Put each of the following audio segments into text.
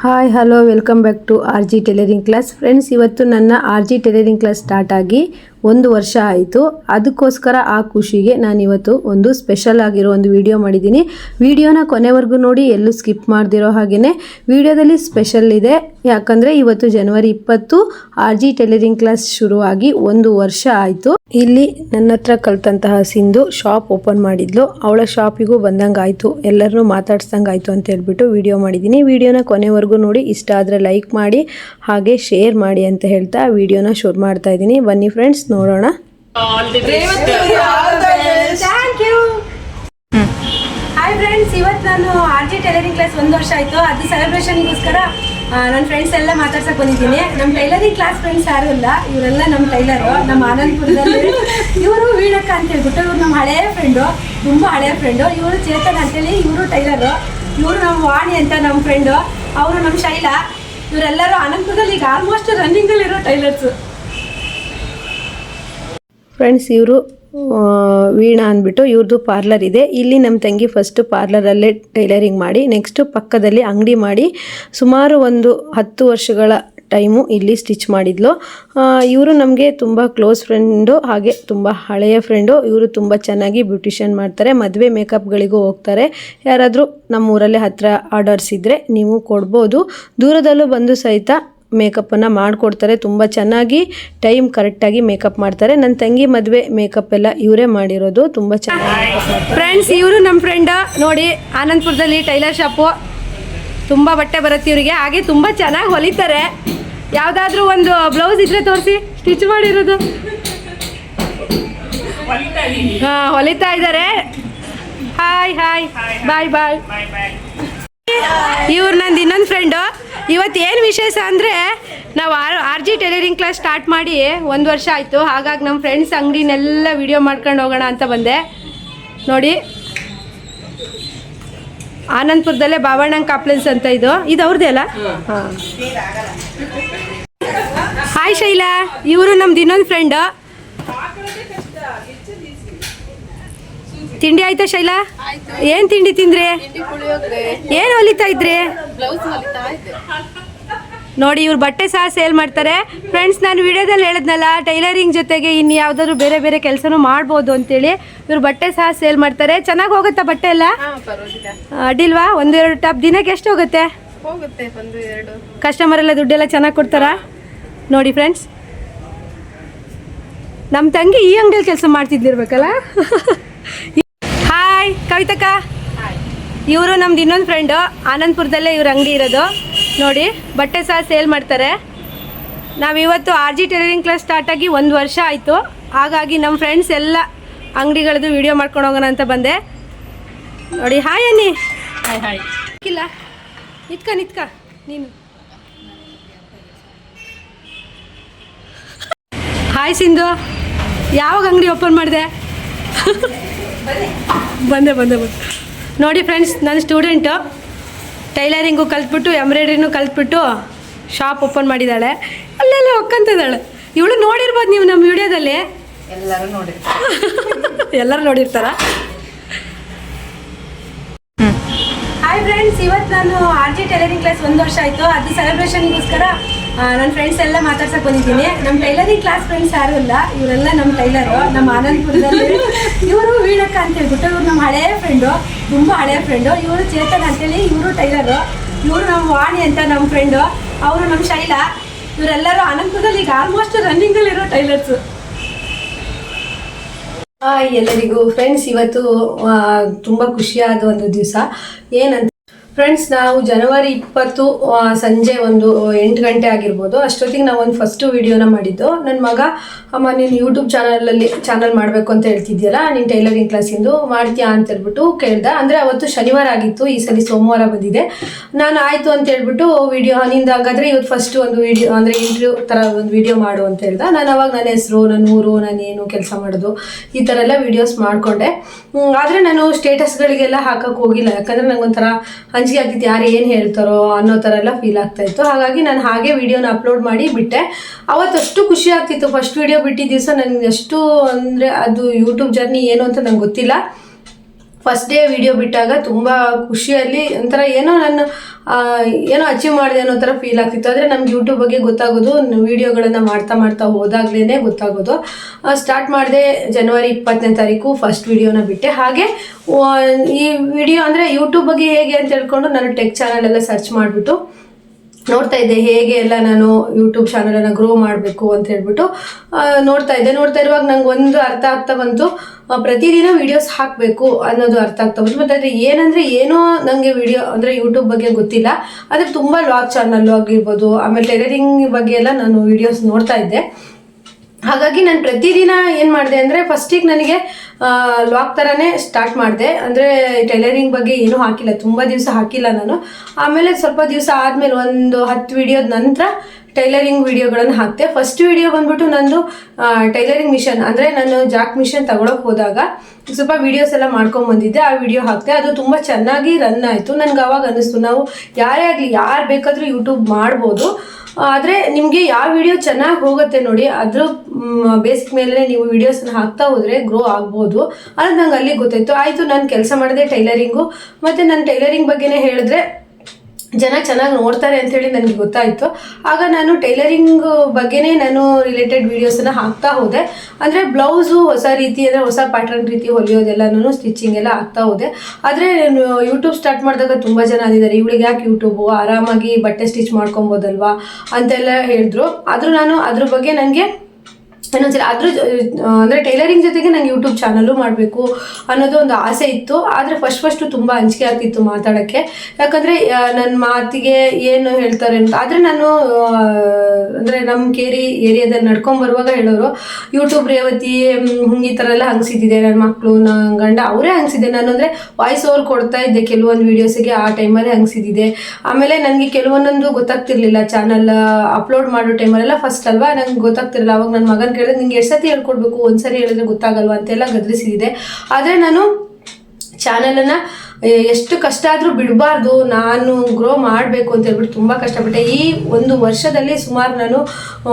Hi hello welcome back to R G tailoring class friends ಇವತ್ತು ನನ್ನ R G tailoring class start ಆಗಿ ಒಂದು ವರ್ಷ ಆಯಿತು. ಅದಕ್ಕೋಸ್ಕರ ಆ ಖುಷಿಗೆ ನಾನು ಇವತ್ತು ಒಂದು ಸ್ಪೆಷಲ್ ಆಗಿರೋ ಒಂದು ವಿಡಿಯೋ ಮಾಡಿದ್ದೀನಿ. ವಿಡಿಯೋನ ಕೊನೆವರೆಗೂ ನೋಡಿ, ಎಲ್ಲೂ ಸ್ಕಿಪ್ ಮಾಡ್ದಿರೋ ಹಾಗೆಯೇ ವಿಡಿಯೋದಲ್ಲಿ ಸ್ಪೆಷಲ್ ಇದೆ. ಯಾಕಂದರೆ ಇವತ್ತು ಜನವರಿ ಇಪ್ಪತ್ತು ಆರ್ ಜಿ ಟೈಲರಿಂಗ್ ಕ್ಲಾಸ್ ಶುರುವಾಗಿ ಒಂದು ವರ್ಷ ಆಯಿತು. ಇಲ್ಲಿ ನನ್ನ ಹತ್ರ ಕಲ್ತಂತಹ ಸಿಂಧು ಶಾಪ್ ಓಪನ್ ಮಾಡಿದ್ಲು. ಅವಳ ಶಾಪಿಗೂ ಬಂದಂಗೆ ಆಯಿತು ಎಲ್ಲರನ್ನೂ ಮಾತಾಡ್ಸ್ದಂಗೆ ಆಯಿತು ಅಂತ ಹೇಳ್ಬಿಟ್ಟು ವಿಡಿಯೋ ಮಾಡಿದ್ದೀನಿ. ವಿಡಿಯೋನ ಕೊನೆವರೆಗೂ ನೋಡಿ, ಇಷ್ಟ ಆದರೆ ಲೈಕ್ ಮಾಡಿ, ಹಾಗೆ ಶೇರ್ ಮಾಡಿ ಅಂತ ಹೇಳ್ತಾ ವಿಡಿಯೋನ ಶುರು ಮಾಡ್ತಾ ಇದ್ದೀನಿ. ಬನ್ನಿ ಫ್ರೆಂಡ್ಸ್ ನೋಡೋಣ. ಹಾಯ್ ಫ್ರೆಂಡ್ಸ್ ಇವತ್ತು ನಾನು ಆರ್ ಜಿ ಟೈಲರಿಂಗ್ ಕ್ಲಾಸ್ ಒಂದು ವರ್ಷ ಆಯಿತು. ಅದು ಸೆಲೆಬ್ರೇಷನ್ಗೋಸ್ಕರ ನನ್ನ ಫ್ರೆಂಡ್ಸ್ ಎಲ್ಲ ಮಾತಾಡ್ಸಕ್ ಬಂದಿದ್ದೀನಿ. ನಮ್ಮ ಟೈಲರಿಂಗ್ ಕ್ಲಾಸ್ ಫ್ರೆಂಡ್ಸ್ ಯಾರು ಇಲ್ಲ. ಇವರೆಲ್ಲ ನಮ್ಮ ಟೈಲರು ನಮ್ಮ ಆನಂದಪುರದಲ್ಲಿ ಇವರು ವೀಣಕ್ಕ ಅಂತ ಹೇಳ್ಬಿಟ್ಟು ಇವ್ರು ನಮ್ಮ ಹಳೆಯ ಫ್ರೆಂಡು ತುಂಬ ಹಳೆಯ ಫ್ರೆಂಡು ಇವರು ಚೇತನ್ ಅಂತೇಳಿ ಇವರು ಟೈಲರು ಇವರು ನಮ್ಮ ವಾಣಿ ಅಂತ ನಮ್ಮ ಫ್ರೆಂಡು ಅವರು ನಮ್ಮ ಶೈಲಾ. ಇವರೆಲ್ಲರೂ ಆನಂದಪುರದಲ್ಲಿ ಈಗ ಆಲ್ಮೋಸ್ಟ್ ರನ್ನಿಂಗಲ್ಲಿರೋ ಟೈಲರ್ಸು ಫ್ರೆಂಡ್ಸ್ ಇವರು ವೀಣಾ ಅಂದ್ಬಿಟ್ಟು ಇವ್ರದ್ದು ಪಾರ್ಲರ್ ಇದೆ. ಇಲ್ಲಿ ನಮ್ಮ ತಂಗಿ ಫಸ್ಟು ಪಾರ್ಲರಲ್ಲೇ ಟೈಲರಿಂಗ್ ಮಾಡಿ ನೆಕ್ಸ್ಟು ಪಕ್ಕದಲ್ಲಿ ಅಂಗಡಿ ಮಾಡಿ, ಸುಮಾರು ಒಂದು ಹತ್ತು ವರ್ಷಗಳ ಟೈಮು ಇಲ್ಲಿ ಸ್ಟಿಚ್ ಮಾಡಿದ್ಲು. ಇವರು ನಮಗೆ ತುಂಬ ಕ್ಲೋಸ್ ಫ್ರೆಂಡು ಹಾಗೆ ತುಂಬ ಹಳೆಯ ಫ್ರೆಂಡು ಇವರು ತುಂಬ ಚೆನ್ನಾಗಿ ಬ್ಯೂಟಿಷಿಯನ್ ಮಾಡ್ತಾರೆ, ಮದುವೆ ಮೇಕಪ್ಗಳಿಗೂ ಹೋಗ್ತಾರೆ. ಯಾರಾದರೂ ನಮ್ಮ ಊರಲ್ಲೇ ಹತ್ತಿರ ಆರ್ಡರ್ಸ್ ಇದ್ದರೆ ನೀವು ಕೊಡ್ಬೋದು. ದೂರದಲ್ಲೂ ಬಂದು ಸಹಿತ ಮೇಕಪ್ಪನ್ನು ಮಾಡಿಕೊಡ್ತಾರೆ. ತುಂಬ ಚೆನ್ನಾಗಿ ಟೈಮ್ ಕರೆಕ್ಟಾಗಿ ಮೇಕಪ್ ಮಾಡ್ತಾರೆ. ನನ್ನ ತಂಗಿ ಮದುವೆ ಮೇಕಪ್ ಎಲ್ಲ ಇವರೇ ಮಾಡಿರೋದು. ತುಂಬ ಚೆನ್ನಾಗಿ ಫ್ರೆಂಡ್ಸ್ ಇವರು ನಮ್ಮ ಫ್ರೆಂಡ್ ನೋಡಿ ಆನಂದಪುರದಲ್ಲಿ ಟೈಲರ್ ಶಾಪು ತುಂಬ ಬಟ್ಟೆ ಬರುತ್ತೆ ಇವರಿಗೆ. ಹಾಗೆ ತುಂಬ ಚೆನ್ನಾಗಿ ಹೊಲಿತಾರೆ. ಯಾವುದಾದ್ರೂ ಒಂದು ಬ್ಲೌಸ್ ಇದ್ರೆ ತೋರಿಸಿ. ಸ್ಟಿಚ್ ಮಾಡಿರೋದು. ಹಾಂ ಹೊಲಿತಾ ಇದ್ದಾರೆ ಹಾಯ್ ಹಾಯ್ ಬಾಯ್ ಬಾಯ್ ಇವ್ರು ನಂದು ಇನ್ನೊಂದು ಫ್ರೆಂಡು ಇವತ್ತು ಏನು ವಿಶೇಷ ಅಂದರೆ ನಾವು R R G tailoring class start ಮಾಡಿ ಒಂದು ವರ್ಷ ಆಯಿತು. ಹಾಗಾಗಿ ನಮ್ಮ ಫ್ರೆಂಡ್ಸ್ ಅಂಗಡಿನೆಲ್ಲ ವಿಡಿಯೋ ಮಾಡ್ಕೊಂಡು ಹೋಗೋಣ ಅಂತ ಬಂದೆ. ನೋಡಿ. ಆನಂದ್ಪುರದಲ್ಲೇ ಬಾವಣ್ಣಂಗ್ ಕಾಪ್ಲೆನ್ಸ್ ಅಂತ ಇದು. ಇದು ಅವ್ರದ್ದೇ ಅಲ್ಲ? ಹಾಂ. ಹಾಯ್ ಶೈಲಾ. ಇವರು ನಮ್ದು ಇನ್ನೊಂದು ಫ್ರೆಂಡು ತಿಂಡಿ ಆಯ್ತಾ ಶೈಲಾ? ಏನು ತಿಂಡಿ ತಿಂದ್ರೆ? ಏನು ಹೊಲಿತಾ ಇದ್ರಿ? ನೋಡಿ ಇವ್ರು ಬಟ್ಟೆ ಸಹ ಸೇಲ್ ಮಾಡ್ತಾರೆ. ಫ್ರೆಂಡ್ಸ್ ನಾನು ವಿಡಿಯೋದಲ್ಲಿ ಹೇಳಿದ್ನಲ್ಲ ಟೈಲರಿಂಗ್ ಜೊತೆಗೆ ಇನ್ನು ಯಾವ್ದಾದ್ರು ಬೇರೆ ಬೇರೆ ಕೆಲಸನೂ ಮಾಡ್ಬೋದು ಅಂತೇಳಿ ಇವ್ರು ಬಟ್ಟೆ ಸಹ ಸೇಲ್ ಮಾಡ್ತಾರೆ. ಚೆನ್ನಾಗಿ ಹೋಗುತ್ತಾ ಬಟ್ಟೆ ಎಲ್ಲ? ಅಡ್ಡಿಲ್ವಾ? ಒಂದೆರಡು ಟಾಪ್ ದಿನಕ್ಕೆ ಎಷ್ಟು ಹೋಗುತ್ತೆ? ಕಸ್ಟಮರ್ ಎಲ್ಲ ದುಡ್ಡೆಲ್ಲ ಚೆನ್ನಾಗಿ ಕೊಡ್ತಾರಾ? ನೋಡಿ ಫ್ರೆಂಡ್ಸ್ ನಮ್ಮ ತಂಗಿ ಈ ಅಂಗಡಿಯಲ್ಲಿ ಕೆಲಸ ಮಾಡ್ತಿದ್ದಿರ್ಬೇಕಲ್ಲ? ಹಾಯ್ ಕವಿತಕ್ಕ. ಇವರು ನಮ್ದು ಇನ್ನೊಂದು ಫ್ರೆಂಡು ಆನಂದ್ಪುರದಲ್ಲೇ ಇವ್ರ ಅಂಗಡಿ ಇರೋದು. ನೋಡಿ ಬಟ್ಟೆ ಸಹ ಸೇಲ್ ಮಾಡ್ತಾರೆ. ನಾವು ಇವತ್ತು R G tailoring class start ಆಗಿ ಒಂದು ವರ್ಷ ಆಯಿತು. ಹಾಗಾಗಿ ನಮ್ಮ ಫ್ರೆಂಡ್ಸ್ ಎಲ್ಲ ಅಂಗಡಿಗಳದ್ದು ವಿಡಿಯೋ ಮಾಡ್ಕೊಂಡು ಹೋಗೋಣ ಅಂತ ಬಂದೆ. ನೋಡಿ ಹಾಯ್ ಅನ್ನಿ. ಹಾಯ್ ಹಾಯ್ ಇಲ್ಲ. ನಿತ್ಕ ನಿತ್ಕ. ನೀನು. ಹಾಯ್ ಸಿಂಧು. ಯಾವಾಗ ಅಂಗಡಿ ಓಪನ್ ಮಾಡಿದೆ? ಬಂದೆ ಬಂದೆ ಬಂದೆ. ನೋಡಿ ಫ್ರೆಂಡ್ಸ್ ನನ್ನ ಸ್ಟೂಡೆಂಟು ಟೈಲರಿಂಗು ಕಲ್ತ್ಬಿಟ್ಟು ಎಂಬ್ರಾಯ್ಡ್ರಿನೂ ಕಲ್ತ್ಬಿಟ್ಟು ಶಾಪ್ ಓಪನ್ ಮಾಡಿದ್ದಾಳೆ ಅಲ್ಲೆಲ್ಲ ಒಕ್ಕಂತಿದ್ದಾಳೆ. ಇವಳು ನೋಡಿರ್ಬೋದು ನೀವು ನಮ್ಮ ವಿಡಿಯೋದಲ್ಲಿ. ಎಲ್ಲರೂ ನೋಡಿ ಎಲ್ಲರೂ ನೋಡಿರ್ತಾರ? ಹಾಯ್ ಫ್ರೆಂಡ್ಸ್ ಇವತ್ತು ನಾನು ಆರ್ ಜಿ ಟೈಲರಿಂಗ್ ಕ್ಲಾಸ್ ಒಂದು ವರ್ಷ ಆಯಿತು. ಅದು ಸೆಲೆಬ್ರೇಷನ್ಗೋಸ್ಕರ ನನ್ನ ಫ್ರೆಂಡ್ಸ್ ಎಲ್ಲ ಮಾತಾಡ್ಸಕ್ ಬಂದಿದ್ದೀನಿ. ನಮ್ಮ ಟೈಲರಿಂಗ್ ಕ್ಲಾಸ್ ಫ್ರೆಂಡ್ಸ್ ಯಾರು ಇಲ್ಲ. ಇವರೆಲ್ಲ ನಮ್ಮ ಟೈಲರು. ನಮ್ಮ ಆನಂದಪುರದಲ್ಲಿ ಇವರು ವೀಣಕ್ಕ ಅಂತ ಹೇಳ್ಬಿಟ್ಟು ಇವ್ರು ನಮ್ಮ ಹಳೆಯ ಫ್ರೆಂಡು ತುಂಬ ಹಳೆಯ ಫ್ರೆಂಡು ಇವರು ಚೇತನ್ ಅಂತೇಳಿ ಇವರು ಟೈಲರು. ಇವರು ನಮ್ಮ ವಾಣಿ ಅಂತ ನಮ್ಮ ಫ್ರೆಂಡು ಅವರು ನಮ್ಮ ಶೈಲಾ. ಇವರೆಲ್ಲರೂ ಆನಂದಪುರದಲ್ಲಿ ಈಗ ಆಲ್ಮೋಸ್ಟ್ ರನ್ನಿಂಗಲ್ಲಿರೋ ಟೈಲರ್ಸು. ಎಲ್ಲರಿಗೂ ಫ್ರೆಂಡ್ಸ್ ಇವತ್ತು ತುಂಬ ಖುಷಿಯಾದ ಒಂದು ದಿವಸ. ಏನಂತ ಫ್ರೆಂಡ್ಸ್ ನಾವು ಜನವರಿ ಇಪ್ಪತ್ತು ಸಂಜೆ ಒಂದು ಎಂಟು ಗಂಟೆ ಆಗಿರ್ಬೋದು. ಅಷ್ಟೊತ್ತಿಗೆ ನಾವು ಒಂದು ಫಸ್ಟು ವಿಡಿಯೋನ ಮಾಡಿದ್ದು. ನನ್ನ ಮಗ, ಅಮ್ಮ, ನೀನು ಯೂಟ್ಯೂಬ್ ಚಾನಲಲ್ಲಿ ಚಾನಲ್ ಮಾಡಬೇಕು ಅಂತ ಹೇಳ್ತಿದ್ಯಲ್ಲ, ನೀನು ಟೈಲರಿಂಗ್ ಕ್ಲಾಸಿಂದು ಮಾಡ್ತೀಯಾ ಅಂತ ಹೇಳ್ಬಿಟ್ಟು ಕೇಳ್ದ. ಅಂದರೆ ಅವತ್ತು ಶನಿವಾರ ಆಗಿತ್ತು, ಈ ಸಲ ಸೋಮವಾರ ಬಂದಿದೆ. ನಾನು ಆಯಿತು ಅಂತ ಹೇಳ್ಬಿಟ್ಟು ವಿಡಿಯೋ ನಿಂದ ಹಾಗಾದರೆ ಇವತ್ತು ಫಸ್ಟ್ ಒಂದು ವಿಡಿಯೋ ಅಂದರೆ ಇಂಟರ್ವ್ಯೂ ಥರ ಒಂದು ವಿಡಿಯೋ ಮಾಡು ಅಂತ ಹೇಳ್ದ. ನಾನು ಅವಾಗ ನನ್ನ ಹೆಸರು, ನನ್ನ ಊರು, ನಾನು ಏನು ಕೆಲಸ ಮಾಡೋದು, ಈ ಥರ ಎಲ್ಲ ವಿಡಿಯೋಸ್ ಮಾಡಿಕೊಂಡೆ. ಆದರೆ ನಾನು ಸ್ಟೇಟಸ್ಗಳಿಗೆಲ್ಲ ಹಾಕೋಕೆ ಹೋಗಿಲ್ಲ. ಯಾಕಂದರೆ ನಂಗೊಂಥರ ಅಂಜಿಕೆ ಆಗ್ತಿತ್ತು ಯಾರು ಏನು ಹೇಳ್ತಾರೋ ಅನ್ನೋ ಥರ ಎಲ್ಲ ಫೀಲ್ ಆಗ್ತಾ ಇತ್ತು. ಹಾಗಾಗಿ ನಾನು ಹಾಗೆ ವಿಡಿಯೋನ ಅಪ್ಲೋಡ್ ಮಾಡಿ ಬಿಟ್ಟೆ. ಅವತ್ತಷ್ಟು ಖುಷಿ ಆಗ್ತಿತ್ತು. ಫಸ್ಟ್ ವಿಡಿಯೋ ಬಿಟ್ಟಿದ್ದ ದಿವಸ ನನಗೆ ಅಷ್ಟು ಅಂದರೆ ಅದು ಯೂಟ್ಯೂಬ್ ಜರ್ನಿ ಏನು ಅಂತ ನಂಗೆ ಗೊತ್ತಿಲ್ಲ. ಫಸ್ಟ್ ಡೇ ವಿಡಿಯೋ ಬಿಟ್ಟಾಗ ತುಂಬ ಖುಷಿಯಲ್ಲಿ ಒಂಥರ ಏನೋ ನಾನು ಏನೋ ಅಚೀವ್ ಮಾಡಿದೆ ಅನ್ನೋ ಥರ ಫೀಲ್ ಆಗ್ತಿತ್ತು. ಆದರೆ ನಮ್ಗೆ ಯೂಟ್ಯೂಬ್ ಬಗ್ಗೆ ಗೊತ್ತಾಗೋದು ವಿಡಿಯೋಗಳನ್ನು ಮಾಡ್ತಾ ಮಾಡ್ತಾ ಹೋದಾಗ್ಲೇ ಗೊತ್ತಾಗೋದು. ಸ್ಟಾರ್ಟ್ ಮಾಡಿದೆ ಜನವರಿ ಇಪ್ಪತ್ತನೇ ತಾರೀಕು ಫಸ್ಟ್ ವಿಡಿಯೋನ ಬಿಟ್ಟೆ. ಹಾಗೆ ಈ ವಿಡಿಯೋ ಅಂದರೆ ಯೂಟ್ಯೂಬ್ ಬಗ್ಗೆ ಹೇಗೆ ಅಂತ ಹೇಳ್ಕೊಂಡು ನಾನು ಟೆಕ್ ಚಾನಲ್ ಎಲ್ಲ ಸರ್ಚ್ ಮಾಡಿಬಿಟ್ಟು ನೋಡ್ತಾ ಇದ್ದೆ ಹೇಗೆ ಎಲ್ಲ ನಾನು ಯೂಟ್ಯೂಬ್ ಚಾನಲನ್ನು ಗ್ರೋ ಮಾಡಬೇಕು ಅಂತ ಹೇಳ್ಬಿಟ್ಟು ನೋಡ್ತಾ ಇದ್ದೆ. ನೋಡ್ತಾ ಇರುವಾಗ ನಂಗೆ ಒಂದು ಅರ್ಥ ಆಗ್ತಾ ಬಂತು. ಪ್ರತಿದಿನ ವಿಡಿಯೋಸ್ ಹಾಕಬೇಕು ಅನ್ನೋದು ಅರ್ಥ ಆಗ್ತಾ ಬಂತು. ಮತ್ತು ಅದ್ರ ಏನಂದರೆ ಏನೋ ನನಗೆ ವಿಡಿಯೋ ಅಂದರೆ ಯೂಟ್ಯೂಬ್ ಬಗ್ಗೆ ಗೊತ್ತಿಲ್ಲ. ಆದರೆ ತುಂಬ ಲಾಗ್ ಚಾನಲ್ಲು ಆಗಿರ್ಬೋದು, ಆಮೇಲೆ ಟೈಲರಿಂಗ್ ಬಗ್ಗೆ ಎಲ್ಲ ನಾನು ವಿಡಿಯೋಸ್ ನೋಡ್ತಾ ಇದ್ದೆ. ಹಾಗಾಗಿ ನಾನು ಪ್ರತಿದಿನ ಏನು ಮಾಡಿದೆ ಅಂದರೆ ಫಸ್ಟಿಗೆ ನನಗೆ ಲಾಕ್ ಥರನೇ ಸ್ಟಾರ್ಟ್ ಮಾಡಿದೆ. ಅಂದರೆ ಟೈಲರಿಂಗ್ ಬಗ್ಗೆ ಏನೂ ಹಾಕಿಲ್ಲ. ತುಂಬ ದಿವಸ ಹಾಕಿಲ್ಲ ನಾನು. ಆಮೇಲೆ ಸ್ವಲ್ಪ ದಿವಸ ಆದಮೇಲೆ ಒಂದು ಹತ್ತು ವಿಡಿಯೋದ ನಂತರ ಟೈಲರಿಂಗ್ ವಿಡಿಯೋಗಳನ್ನು ಹಾಕ್ತೆ. ಫಸ್ಟ್ ವಿಡಿಯೋ ಬಂದ್ಬಿಟ್ಟು ನಂದು ಟೈಲರಿಂಗ್ ಮಿಷನ್, ಅಂದರೆ ನಾನು ಜಾಕ್ ಮಿಷನ್ ತಗೊಳಕ್ಕೆ ಹೋದಾಗ ಸ್ವಲ್ಪ ವಿಡಿಯೋಸ್ ಎಲ್ಲ ಮಾಡ್ಕೊಂಡ್ ಬಂದಿದ್ದೆ. ಆ ವಿಡಿಯೋ ಹಾಕ್ತೆ. ಅದು ತುಂಬ ಚೆನ್ನಾಗಿ ರನ್ ಆಯಿತು. ನನಗೆ ಅವಾಗ ಅನ್ನಿಸ್ತು. ನಾವು ಯಾರೇ ಆಗಲಿ, ಯಾರು ಬೇಕಾದರೂ ಯೂಟ್ಯೂಬ್ ಮಾಡ್ಬೋದು. ಆದರೆ ನಿಮಗೆ ಯಾವ ವಿಡಿಯೋ ಚೆನ್ನಾಗಿ ಹೋಗುತ್ತೆ ನೋಡಿ, ಅದ್ರ ಬೇಸಿಕ್ ಮೇಲೆ ನೀವು ವಿಡಿಯೋಸ್ ಹಾಕ್ತಾ ಹೋದರೆ ಗ್ರೋ ಆಗ್ಬೋದು. ಅದು ನಂಗೆ ಅಲ್ಲಿ ಗೊತ್ತಾಯಿತು. ಆಯಿತು, ನಾನು ಕೆಲಸ ಮಾಡಿದೆ ಟೈಲರಿಂಗು. ಮತ್ತು ನಾನು ಟೈಲರಿಂಗ್ ಬಗ್ಗೆನೇ ಹೇಳಿದ್ರೆ ಜನ ಚೆನ್ನಾಗಿ ನೋಡ್ತಾರೆ ಅಂತೇಳಿ ನನಗೆ ಗೊತ್ತಾಯಿತು. ಆಗ ನಾನು ಟೈಲರಿಂಗ್ ಬಗ್ಗೆನೇ ನಾನು ರಿಲೇಟೆಡ್ ವೀಡಿಯೋಸನ್ನು ಹಾಕ್ತಾ ಹೋದೆ. ಅಂದರೆ ಬ್ಲೌಸು ಹೊಸ ರೀತಿ, ಅಂದರೆ ಹೊಸ ಪ್ಯಾಟರ್ನ್ ರೀತಿ ಹೊಲಿಯೋದೆಲ್ಲನೂ ಸ್ಟಿಚಿಂಗ್ ಎಲ್ಲ ಆಗ್ತಾ ಹೋದೆ. ಆದರೆ ಯೂಟ್ಯೂಬ್ ಸ್ಟಾರ್ಟ್ ಮಾಡಿದಾಗ ತುಂಬ ಜನ ಅಂದಿದ್ದಾರೆ, ಇವಳಿಗೆ ಯಾಕೆ ಯೂಟ್ಯೂಬು ಆರಾಮಾಗಿ ಬಟ್ಟೆ ಸ್ಟಿಚ್ ಮಾಡ್ಕೊಬೋದಲ್ವಾ? ಅಂತೆಲ್ಲ ಹೇಳಿದ್ರು. ಆದರೂ ನಾನು ಅದ್ರ ಬಗ್ಗೆ ನನಗೆ ಇನ್ನೊಂದ್ಸಲ ಅದ್ರ ಅಂದ್ರೆ ಟೈಲರಿಂಗ್ ಜೊತೆಗೆ ನಂಗೆ ಯೂಟ್ಯೂಬ್ ಚಾನಲ್ಲು ಮಾಡಬೇಕು ಅನ್ನೋದು ಒಂದು ಆಸೆ ಇತ್ತು. ಆದರೆ ಫಸ್ಟ್ ಫಸ್ಟು ತುಂಬ ಅಂಜಿಕೆ ಆಗ್ತಿತ್ತು ಮಾತಾಡೋಕ್ಕೆ. ಯಾಕಂದರೆ ನನ್ನ ಮಾತಿಗೆ ಏನು ಹೇಳ್ತಾರೆ ಅಂತ, ಆದರೆ ನಾನು ಅಂದರೆ ನಮ್ಮ ಕೇರಿ ಏರಿಯಾದಲ್ಲಿ ನಡ್ಕೊಂಡ್ ಬರುವಾಗ ಹೇಳೋರು ಯೂಟ್ಯೂಬ್ ರೇವತಿ ಈ ಥರ ಎಲ್ಲ ಹಂಗಿಸಿದ್ದಿದೆ ನನ್ನ ಮಕ್ಕಳು ನನ್ನ ಗಂಡ, ಅವರೇ ಹಂಗಿಸಿದೆ ನಾನು ಅಂದರೆ ವಾಯ್ಸ್ ಓವರ್ ಕೊಡ್ತಾ ಇದ್ದೆ ಕೆಲವೊಂದು ವೀಡಿಯೋಸಿಗೆ ಆ ಟೈಮಲ್ಲೇ ಹಂಗಿಸಿದ್ದಿದೆ. ಆಮೇಲೆ ನನಗೆ ಕೆಲವೊಂದೊಂದು ಗೊತ್ತಾಗ್ತಿರ್ಲಿಲ್ಲ ಚಾನಲ್ ಅಪ್ಲೋಡ್ ಮಾಡೋ ಟೈಮಲ್ಲೆಲ್ಲ ಫಸ್ಟ್ ಅಲ್ವಾ? ನಂಗೆ ಗೊತ್ತಾಗ್ತಿರಲಿಲ್ಲ. ಅವಾಗ ನನ್ನ ಮಗನ ಕೇಳಿದ್ರೆ ನಿಂಗೆ ಎಷ್ಟು ಸತಿ ಹೇಳ್ಕೊಡ್ಬೇಕು? ಒಂದ್ಸರಿ ಹೇಳಿದ್ರೆ ಗೊತ್ತಾಗಲ್ವಾ? ಅಂತೆಲ್ಲ ಗದರಿಸಿದೆ. ಆದರೆ ನಾನು ಚಾನಲನ್ನು ಎಷ್ಟು ಕಷ್ಟ ಆದರೂ ಬಿಡಬಾರ್ದು, ನಾನು ಗ್ರೋ ಮಾಡಬೇಕು ಅಂತ ಹೇಳ್ಬಿಟ್ಟು ತುಂಬ ಕಷ್ಟಪಟ್ಟೆ. ಈ ಒಂದು ವರ್ಷದಲ್ಲಿ ಸುಮಾರು ನಾನು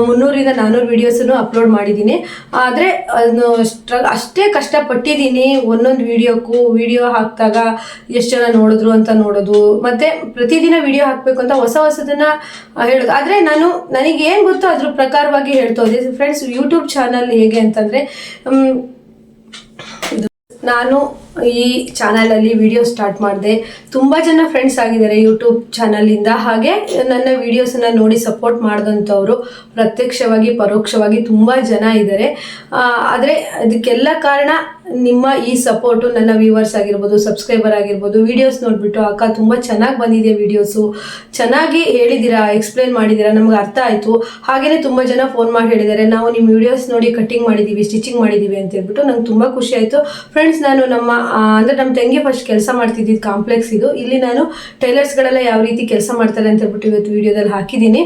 ಮುನ್ನೂರಿಂದ ನಾನ್ನೂರು ವೀಡಿಯೋಸನ್ನು ಅಪ್ಲೋಡ್ ಮಾಡಿದ್ದೀನಿ. ಆದರೆ ಅದನ್ನು ಸ್ಟ್ರ, ಅಷ್ಟೇ ಕಷ್ಟಪಟ್ಟಿದ್ದೀನಿ. ಒಂದೊಂದು ವೀಡಿಯೋಕ್ಕೂ ವಿಡಿಯೋ ಹಾಕಿದಾಗ ಎಷ್ಟು ಜನ ನೋಡಿದ್ರು ಅಂತ ನೋಡೋದು. ಮತ್ತು ಪ್ರತಿದಿನ ವಿಡಿಯೋ ಹಾಕಬೇಕು ಅಂತ ಹೊಸ ಹೊಸದನ್ನು ಹೇಳೋದು. ಆದರೆ ನಾನು ನನಗೆ ಏನು ಗೊತ್ತೋ ಅದ್ರ ಪ್ರಕಾರವಾಗಿ ಹೇಳ್ತಾ ಹೋದೆ. ಫ್ರೆಂಡ್ಸ್ ಯೂಟ್ಯೂಬ್ ಚಾನಲ್ ಹೇಗೆ ಅಂತಂದರೆ ನಾನು ಈ ಚಾನಲಲ್ಲಿ ವಿಡಿಯೋ ಸ್ಟಾರ್ಟ್ ಮಾಡಿದೆ. ತುಂಬ ಜನ ಫ್ರೆಂಡ್ಸ್ ಆಗಿದ್ದಾರೆ ಯೂಟ್ಯೂಬ್ ಚಾನಲಿಂದ ಹಾಗೆ ನನ್ನ ವೀಡಿಯೋಸನ್ನು ನೋಡಿ ಸಪೋರ್ಟ್ ಮಾಡಿದಂಥವರು ಪ್ರತ್ಯಕ್ಷವಾಗಿ, ಪರೋಕ್ಷವಾಗಿ ತುಂಬ ಜನ ಇದ್ದಾರೆ. ಆದರೆ ಅದಕ್ಕೆಲ್ಲ ಕಾರಣ ನಿಮ್ಮ ಈ ಸಪೋರ್ಟು ನನ್ನ ವ್ಯೂವರ್ಸ್ ಆಗಿರ್ಬೋದು ಸಬ್ಸ್ಕ್ರೈಬರ್ ಆಗಿರ್ಬೋದು ವಿಡಿಯೋಸ್ ನೋಡಿಬಿಟ್ಟು ಅಕ್ಕ ತುಂಬ ಚೆನ್ನಾಗಿ ಬಂದಿದೆ ವಿಡಿಯೋಸು ಚೆನ್ನಾಗಿ ಹೇಳಿದ್ದೀರಾ ಎಕ್ಸ್ಪ್ಲೇನ್ ಮಾಡಿದ್ದೀರಾ ನಮ್ಗೆ ಅರ್ಥ ಆಯಿತು. ಹಾಗೆಯೇ ತುಂಬ ಜನ ಫೋನ್ ಮಾಡಿ ಹೇಳಿದ್ದಾರೆ ನಾವು ನಿಮ್ಮ ವಿಡಿಯೋಸ್ ನೋಡಿ ಕಟ್ಟಿಂಗ್ ಮಾಡಿದ್ದೀವಿ ಸ್ಟಿಚಿಂಗ್ ಮಾಡಿದ್ದೀವಿ ಅಂತ ಹೇಳ್ಬಿಟ್ಟು ನಂಗೆ ತುಂಬ ಖುಷಿ ಆಯಿತು. ಫ್ರೆಂಡ್ಸ್ ನಾನು ನಮ್ಮ ಅಂದರೆ ನಮ್ಮ ತಂಗಿ ಫಸ್ಟ್ ಕೆಲಸ ಮಾಡ್ತಿದ್ದಿದ್ದು ಕಾಂಪ್ಲೆಕ್ಸ್ ಇದು. ಇಲ್ಲಿ ನಾನು ಟೈಲರ್ಸ್ಗಳೆಲ್ಲ ಯಾವ ರೀತಿ ಕೆಲಸ ಮಾಡ್ತಾರೆ ಅಂತ ಹೇಳ್ಬಿಟ್ಟು ಇವತ್ತು ವಿಡಿಯೋದಲ್ಲಿ ಹಾಕಿದ್ದೀನಿ.